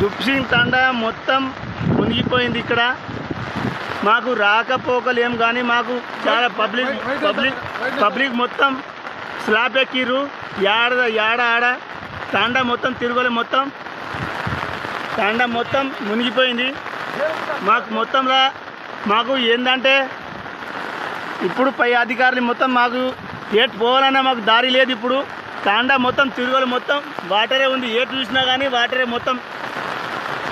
దుప్సింగ్ తండా మొత్తం మునిగిపోయింది ఇక్కడ. మాకు రాకపోకలు ఏం కానీ మాకు చాలా పబ్లిక్ పబ్లిక్ పబ్లిక్ మొత్తం స్లాబ్ ఎక్కిర్రు. యాడ యాడ ఆడ. తాండా మొత్తం తిరుగులే మొత్తం. తాండా మొత్తం మునిగిపోయింది. మాకు మొత్తంలో మాకు ఏంటంటే ఇప్పుడు పై అధికారులు మొత్తం మాకు ఏటు పోవాలన్నా మాకు దారి లేదు ఇప్పుడు. తాండా మొత్తం తిరుగులు మొత్తం వాటరే ఉంది. ఏటు చూసినా కానీ వాటరే మొత్తం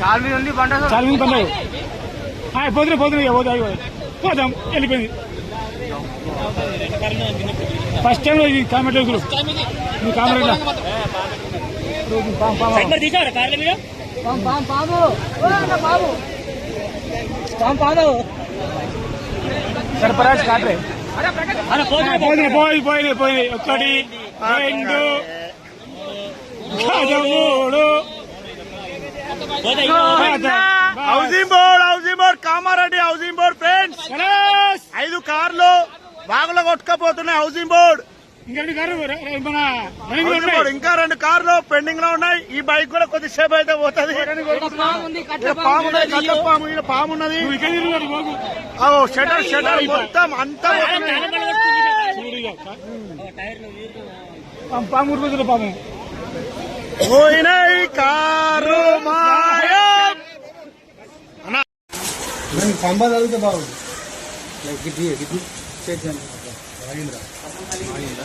చాలా ఉంది బండ చాలా మంది పని పోతున్నాయి పోతున్నాయి పోతే పోదాం వెళ్ళిపోయింది. ఫస్ట్ టైం ఇది కామెంట్ రోజులు మీ కామెంట్ సర్పరాజ్ కాట్రే పోయి పోయినాయి పోయినాయి ఒకటి రెండు. Housing board housing board Kamareddy housing board friends! ఐదు కార్లు బాగులో కొట్టుకపోతున్నాయి హౌసింగ్ బోర్డ్. ఇంకా రెండు కార్లు పెండింగ్లో ఉన్నాయి. ఈ బైక్ కూడా కొద్దిసేపు అయితే పోతుంది. ఈడ పాము ఉన్నది కట్ట పాము ఈడ పాము. 오이날 가루마야 하나. 난 반바다도 봐. 기디 기디 세션 라인다. 라인다.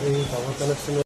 अरे बाबा कलेक्शन